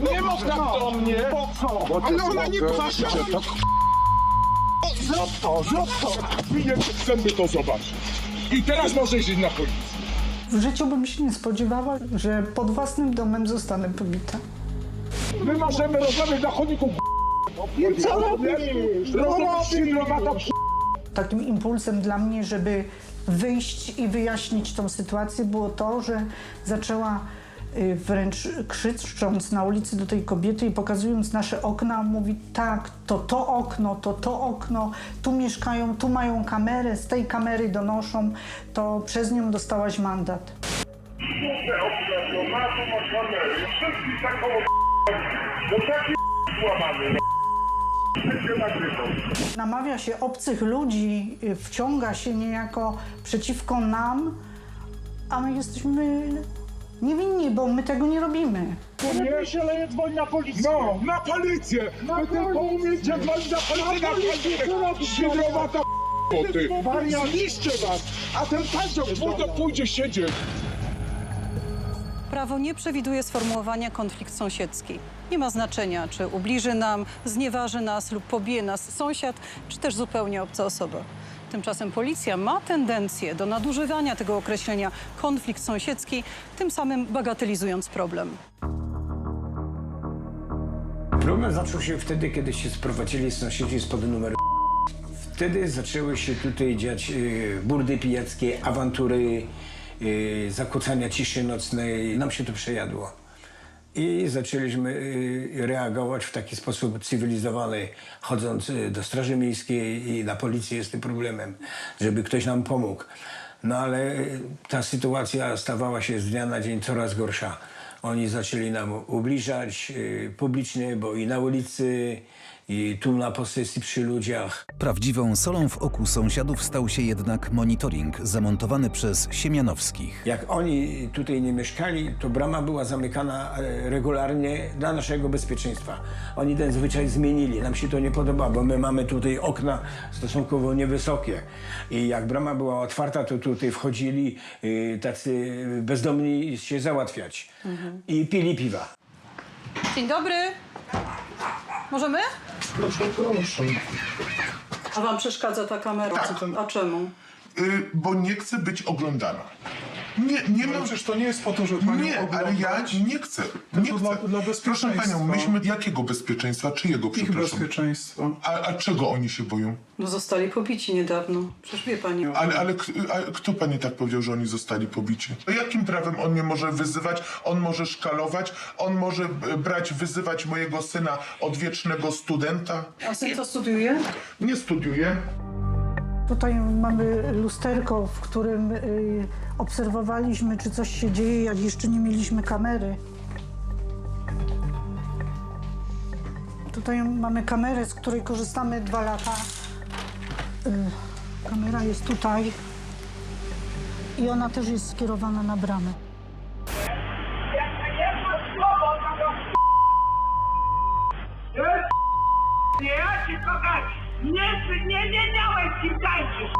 Nie tak do mnie! Po co? Ale ona nie pasza! Zrób to, zrób to! Winie, chcemy to zobaczyć. I teraz możesz iść na policję. W życiu bym się nie spodziewała, że pod własnym domem zostanę pobita. My możemy rozmawiać na chodniku. Co robisz? Drogata Takim impulsem dla mnie, żeby wyjść i wyjaśnić tą sytuację, było to, że zaczęła wręcz krzycząc na ulicy do tej kobiety i pokazując nasze okna, mówi tak, to to okno, to to okno, tu mieszkają, tu mają kamerę, z tej kamery donoszą, to przez nią dostałaś mandat. To nagrywał. Namawia się obcych ludzi, y, wciąga się niejako przeciwko nam, a my jesteśmy niewinni, bo my tego nie robimy. Nie się leje dzwoń na policję! No, na policję! Wy tylko umiecie dzwonić na policję, na policję! Sidrowata ty! Wariat, zniszczę was! A ten pociąg Twój to pójdzie siedzieć. Prawo nie przewiduje sformułowania konflikt sąsiedzki. Nie ma znaczenia, czy ubliży nam, znieważy nas lub pobije nas sąsiad, czy też zupełnie obca osoba. Tymczasem policja ma tendencję do nadużywania tego określenia konflikt sąsiedzki, tym samym bagatelizując problem. Problem zaczął się wtedy, kiedy się sprowadzili sąsiedzi spod numeru. Wtedy zaczęły się tutaj dziać y, burdy pijackie, awantury, y, zakłócania ciszy nocnej. Nam się to przejadło. I zaczęliśmy y, reagować w taki sposób cywilizowany, chodząc do Straży Miejskiej i na policję z tym problemem, żeby ktoś nam pomógł. No ale y, ta sytuacja stawała się z dnia na dzień coraz gorsza. Oni zaczęli nam ubliżać y, publicznie, bo i na ulicy, i tu na posesji przy ludziach. Prawdziwą solą w oku sąsiadów stał się jednak monitoring zamontowany przez Siemianowskich. Jak oni tutaj nie mieszkali, to brama była zamykana e, regularnie dla naszego bezpieczeństwa. Oni ten zwyczaj zmienili. Nam się to nie podoba, bo my mamy tutaj okna stosunkowo niewysokie. I jak brama była otwarta, to tutaj wchodzili y, tacy bezdomni się załatwiać. I pili piwa. Dzień dobry. Możemy? Proszę, proszę. A wam przeszkadza ta kamera? Tak. A czemu? Y, bo nie chcę być oglądana. Nie, nie mam... Przecież to nie jest po to, żeby panią Nie, ale oglądać. ja nie chcę. Nie to chcę. dla- dla Proszę bezpieczeństwa. panią, myśmy jakiego bezpieczeństwa? Czyjego, Ich przepraszam? bezpieczeństwo. A, a czego oni się boją? No zostali pobici niedawno. Przecież wie pani. Ale, ale k- a kto pani tak powiedział, że oni zostali pobici? A Jakim prawem on mnie może wyzywać? On może szkalować? On może e, brać, wyzywać mojego syna, odwiecznego studenta? A syn co studiuje? Nie studiuje. Tutaj mamy lusterko, w którym y, obserwowaliśmy, czy coś się dzieje, jak jeszcze nie mieliśmy kamery. Tutaj mamy kamerę, z której korzystamy dwa lata. Y, kamera jest tutaj i ona też jest skierowana na bramę. Nie, ja ci pokażę. Nie, nie, miałeś kim tańczyć.